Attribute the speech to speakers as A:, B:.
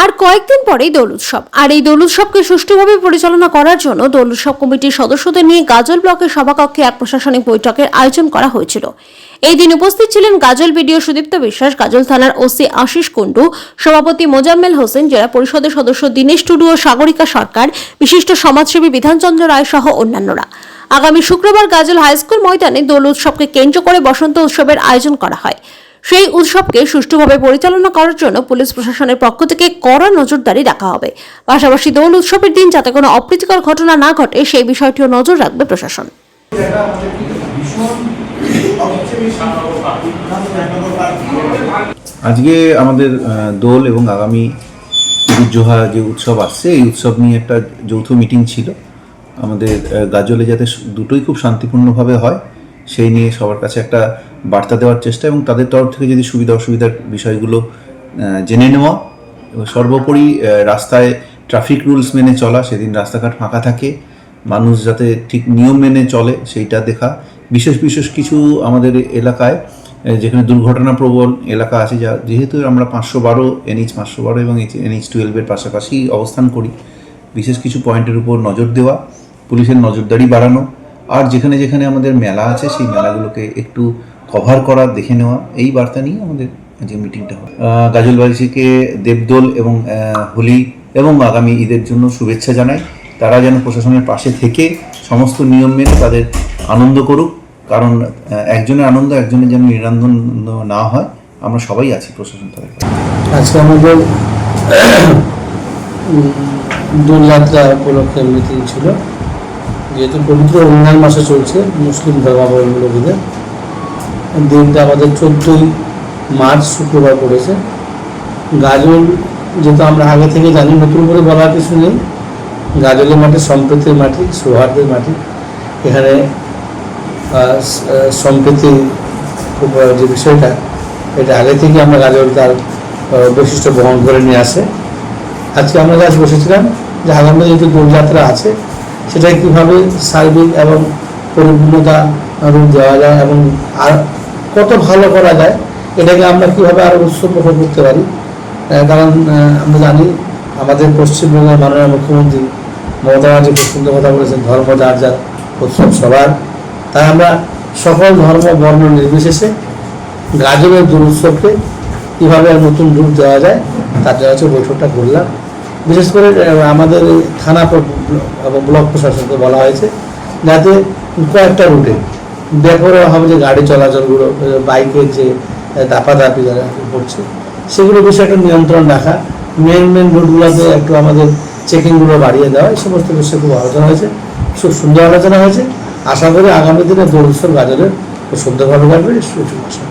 A: আর কয়েকদিন পরেই দোল উৎসব। আর এই দোল উৎসবকে সুষ্ঠুভাবে পরিচালনা করার জন্য দোল উৎসব কমিটির সদস্যদের নিয়ে গাজল ব্লকের সভাকক্ষে এক প্রশাসনিক বৈঠকের আয়োজন করা হয়েছিল। এই দিন উপস্থিত ছিলেন গাজল বিডিও সুদীপ্ত বিশ্বাস, গাজল থানার ওসি আশিস কুণ্ডু, সভাপতি মোজাম্মেল হোসেন, জেলা পরিষদের সদস্য দীনেশ টুডু ও সাগরিকা সরকার, বিশিষ্ট সমাজসেবী বিধানচন্দ্র রায় সহ অন্যান্যরা। আগামী শুক্রবার গাজল হাইস্কুল ময়দানে দোল উৎসবকে কেন্দ্র করে বসন্ত উৎসবের আয়োজন করা হয়। সেই উৎসবকে সুষ্ঠুভাবে পরিচালনা করার জন্য পুলিশ প্রশাসনের পক্ষ থেকে কড়া নজরদারি রাখা হবে। পাশাপাশি দোল উৎসবের দিন যাতে কোনো অপ্রীতিকর ঘটনা না ঘটে সেই বিষয়টিও নজর রাখবে প্রশাসন।
B: আজকে আমাদের দোল এবং আগামী ঈদুজ্জোহা যে উৎসব আসছে, এই উৎসব নিয়ে একটা যৌথ মিটিং ছিল। আমাদের গাজলে যাতে দুটোই খুব শান্তিপূর্ণভাবে হয়, সেই নিয়ে সবার কাছে একটা বার্তা দেওয়ার চেষ্টা এবং তাদের তরফ থেকে যদি সুবিধা অসুবিধার বিষয়গুলো জেনে নেওয়া এবং সর্বোপরি রাস্তায় ট্রাফিক রুলস মেনে চলা, সেদিন রাস্তাঘাট ফাঁকা থাকে, মানুষ যাতে ঠিক নিয়ম মেনে চলে সেইটা দেখা। বিশেষ বিশেষ কিছু আমাদের এলাকায় যেখানে দুর্ঘটনা প্রবল এলাকা আছে, যা যেহেতু আমরা পাঁচশো বারো এনএইচ পাঁচশো বারো এবং এনএইচ টুয়েলভের পাশাপাশি অবস্থান করি, বিশেষ কিছু পয়েন্টের উপর নজর দেওয়া, পুলিশের নজরদারি বাড়ানো। আর যেখানে যেখানে আমাদের মেলা আছে, সেই মেলাগুলোকে একটু কভার করা দেখে নেওয়া এই বার্তা নিয়ে আমাদের যে মিটিংটা হয় আহ, গাজলবাসীকে দেবদোল এবং হোলি এবং আগামী ঈদের জন্য শুভেচ্ছা জানাই। তারা যেন প্রশাসনের পাশে থেকে সমস্ত নিয়ম মেনে তাদের আনন্দ করুক। কারণ একজনের আনন্দ একজনের যেন নিরানন্দ না হয় আমরা সবাই আছি প্রশাসন তাদের
C: আজকে আমাদের দোলযাত্রা উপলক্ষে মিটিং ছিল। যেহেতু পবিত্র রমজান মাসে চলছে মুসলিম ধর্মাবলম্বীদের। দিনটা আমাদের চোদ্দোই মার্চ শুক্রবার পড়েছে। গাজল যেহেতু আমরা আগে থেকে জানি, নতুন করে বলার কিছু নেই। গাজলের মাটি সম্প্রীতির মাটি সৌহার্দের মাটি এখানে সম্প্রীতি যে বিষয়টা, এটা আগে থেকে আমরা গাজল তার বৈশিষ্ট্য বহন করে নিয়ে আসে। আজকে আমরা আজ বসেছিলাম যে আগামী যেহেতু দোলযাত্রা আছে সেটা কীভাবে সার্বিক এবং পরিপূর্ণতা রূপ দেওয়া যায় এবং আর কত ভালো করা যায়, এটাকে আমরা কীভাবে আরও উৎসব মুখর করতে পারি? কারণ আমরা জানি আমাদের পশ্চিমবঙ্গের মাননীয় মুখ্যমন্ত্রী মমতা ব্যানার্জি খুব সুন্দর কথা বলেছেন, ধর্ম যার যার, উৎসব সবার। তাই আমরা সকল ধর্ম, বর্ণ নির্বিশেষে গাজনের দূর উৎসবকে কীভাবে নতুন রূপ দেওয়া যায়, তার জন্য হচ্ছে বৈঠকটা করলাম। বিশেষ করে আমাদের থানা এবং ব্লক প্রশাসনকে বলা হয়েছে যাতে কয়েকটা রুটে বেপরোয়াভাবে যে গাড়ি চলাচলগুলো বাইকের যে দাপাদাপি যারা করছে, সেগুলো বেশি একটা নিয়ন্ত্রণ রাখা মেন মেন রোডগুলোতে একটু আমাদের চেকিংগুলো বাড়িয়ে দেওয়া, এই সমস্ত বিষয়ে খুব আলোচনা হয়েছে, খুব সুন্দর আলোচনা হয়েছে আশা করি আগামী দিনে বাজারে খুব সুন্দরভাবে কাটবে আশা।